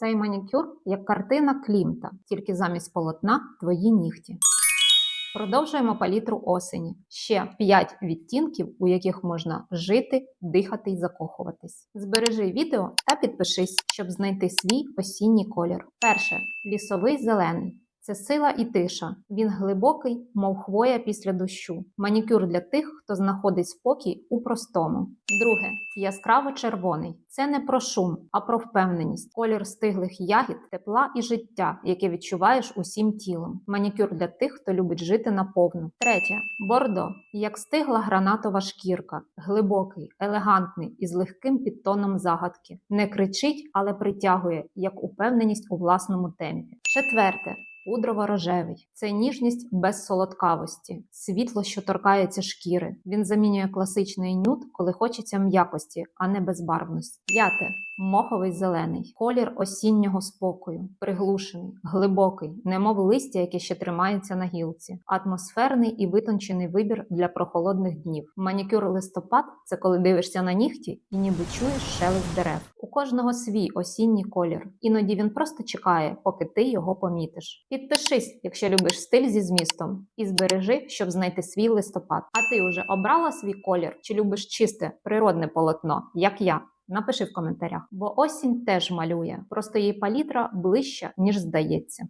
Цей манікюр як картина Клімта, тільки замість полотна твої нігті. Продовжуємо палітру осені. Ще 5 відтінків, у яких можна жити, дихати і закохуватись. Збережи відео та підпишись, щоб знайти свій осінній колір. Перше лісовий зелений. Це сила і тиша. Він глибокий, мов хвоя після дощу. Манікюр для тих, хто знаходить спокій у простому. Друге яскраво червоний. Це не про шум, а про впевненість. Колір стиглих ягід, тепла і життя, яке відчуваєш усім тілом. Манікюр для тих, хто любить жити наповну. Третє бордо, як стигла гранатова шкірка, глибокий, елегантний і з легким підтоном загадки. Не кричить, але притягує як упевненість у власному темпі. Четверте. Пудрово-рожевий це ніжність без солодкавості, світло, що торкається шкіри. Він замінює класичний нюд, коли хочеться м'якості, а не безбарвності. П'яте моховий зелений, колір осіннього спокою, приглушений, глибокий, немов листя, яке ще тримається на гілці, атмосферний і витончений вибір для прохолодних днів. Манікюр листопад це коли дивишся на нігті і ніби чуєш шелест дерев. Кожного свій осінній колір. Іноді він просто чекає, поки ти його помітиш. Підпишись, якщо любиш стиль зі змістом, і збережи, щоб знайти свій листопад. А ти вже обрала свій колір чи любиш чисте природне полотно, як я? Напиши в коментарях, бо осінь теж малює, просто її палітра ближча, ніж здається.